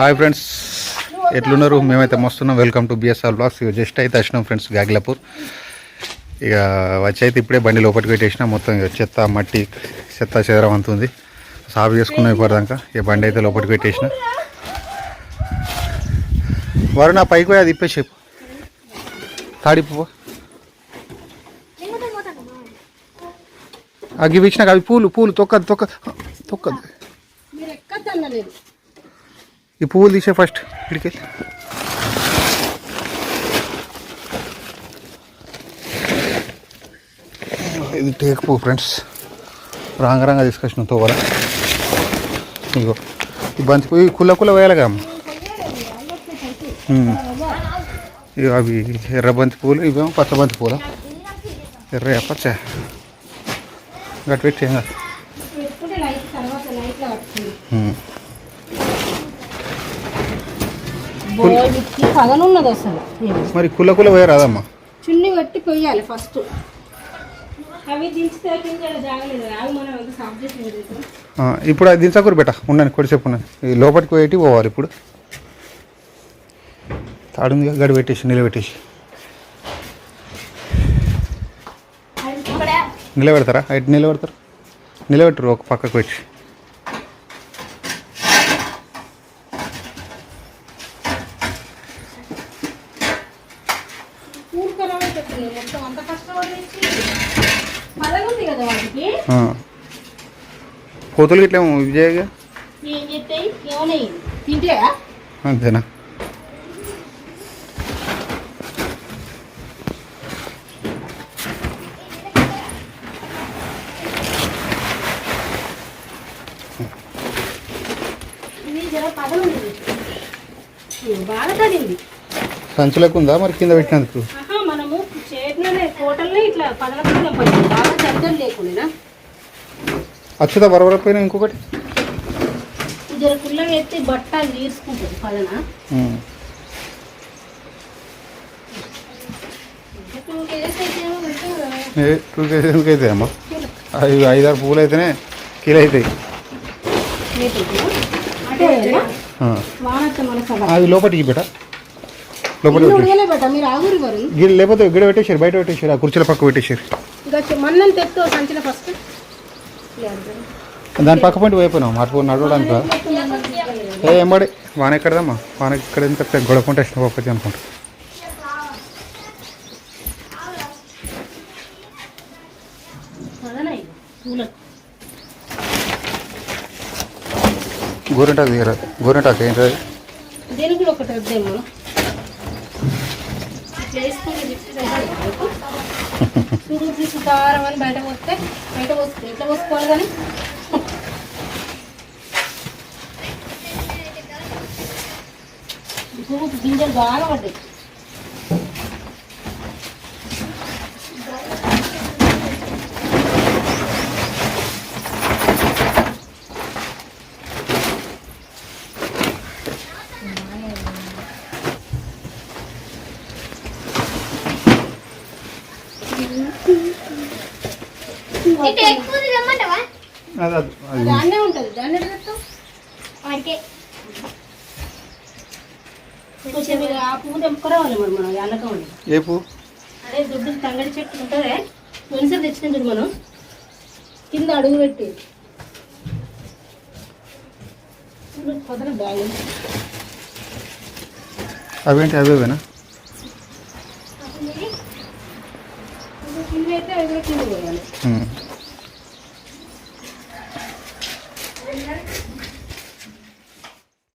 Hi friends ఎట్లున్నారు? మేమైతే మస్తున్నాం. వెల్కమ్ టు బిఎస్ఆర్ బ్లాగ్స్ ఇక జస్ట్ అయితే వచ్చినాం ఫ్రెండ్స్ గాగిలాపూర్. ఇక వచ్చి అయితే ఇప్పుడే బండి లోపలికి పెట్టేసిన. మొత్తం ఇక చెత్త మట్టి చెత్త చెదరం అంత ఉంది. సాగు చేసుకున్నాం ఇప్పటిదాకా ఇక బండి అయితే లోపలికి పెట్టేసిన. వారు నా పైకి పోయి అది ఇప్పేసి తాడిపో అవి ఇచ్చిన అవి పూలు పూలు తొక్కదు తొక్క తొక్కదు. ఈ పువ్వులు తీసే ఫస్ట్ ఇడికి ఇది టేక్ పువ్వు ఫ్రెండ్స్. రాంగ రాంగా తీసుకొచ్చిన తోవల ఇగో ఈ బంతి పువ్వు ఈ కుల్ల కుల్ల వేయాలిగా అమ్మ ఉమ్. ఇగో అవి ఎర్ర బంతి పువ్వులు ఇవేమో పచ్చ బంతి పువ్వులు. ఎర్ర పచ్చ గట్టి పెట్టి ఏం కాదు. అసలు. మరి కుల్ల కుల్ల వేయరాదమ్మా చున్ని పెట్టి పొయ్యాలి ఫస్ట్. అవి ఇప్పుడు అది దించకూరు బెట ఉన్నాను కొద్దిసేపు ఉన్నాను ఈ లోపలికి పోయి పోవాలి ఇప్పుడు. తాడుందిగా గడి పెట్టేసి నిలబెట్టేసి నిలబెడతారా? అయితే నిలబెడతారు? నిలబెట్టరు ఒక పక్కకు వచ్చి పూలు ఖరాబ్ అయిపోతుంది మొత్తం అంత కష్టపడి పదనుంది కదా వాటికి ఆ. కోతులు ఇట్లా విజయగా? ఏం చెప్తాయి ఏమన్నాయి తింటే? అంతేనా? సంచులకు ఉందా మరి? కింద పెట్టినందుకు? చేతిలోనే టోటల్నే ఇట్లా పదలకుండా పడింది బాగా శబ్దం లేకుండా అచ్చుతా బరబరపోయినా ఇంకొకటి? జర కుల్లగా ఎత్తి బట్ట తీసుకుంటుంది పదన ఉమ్. టూ అమ్మా? అవి ఐదారు పువ్వులు అయితేనే కిలో అవుతాయి. అవి లోపలికి బెట వరు. గిడ లేకపోతే గిడ పెట్టేసారు బయట పెట్టేసారు ఆ కుర్చీల పక్క తెత్తు సంచిలో ఫస్ట్ దాని పక్క పంటి అయిపోయినాం అటు నడవడానికి. ఏ ఎంబడి వాన ఎక్కడదమ్మా వాన ఇక్కడ ఎంత గొడవకుంటే ఇష్టం ఒక్కటి అనుకుంటా. గోరింటాకు తీయరా గోరింటాకు? దీనికి ఒకటి వద్దేమో ఇట్లా జిప్స్ అని బయట పోస్తే బయట పోస్తే ఎట్లా పోసుకోవాలి కానీ? గింజలు బాగా పడ్డాయి. దాన్నే ఉంటుంది. దాన్ని మీరు ఆ పువ్వు మరి మనం అల్లకం ఏ పువ్వు? అదే దొడ్డు తంగడి చెట్టు ఉంటుందే. మనిషి తెచ్చిన చూడు మనం. కింద అడుగు పెట్టి. అవేంటి అవేవేనా కింద అయితే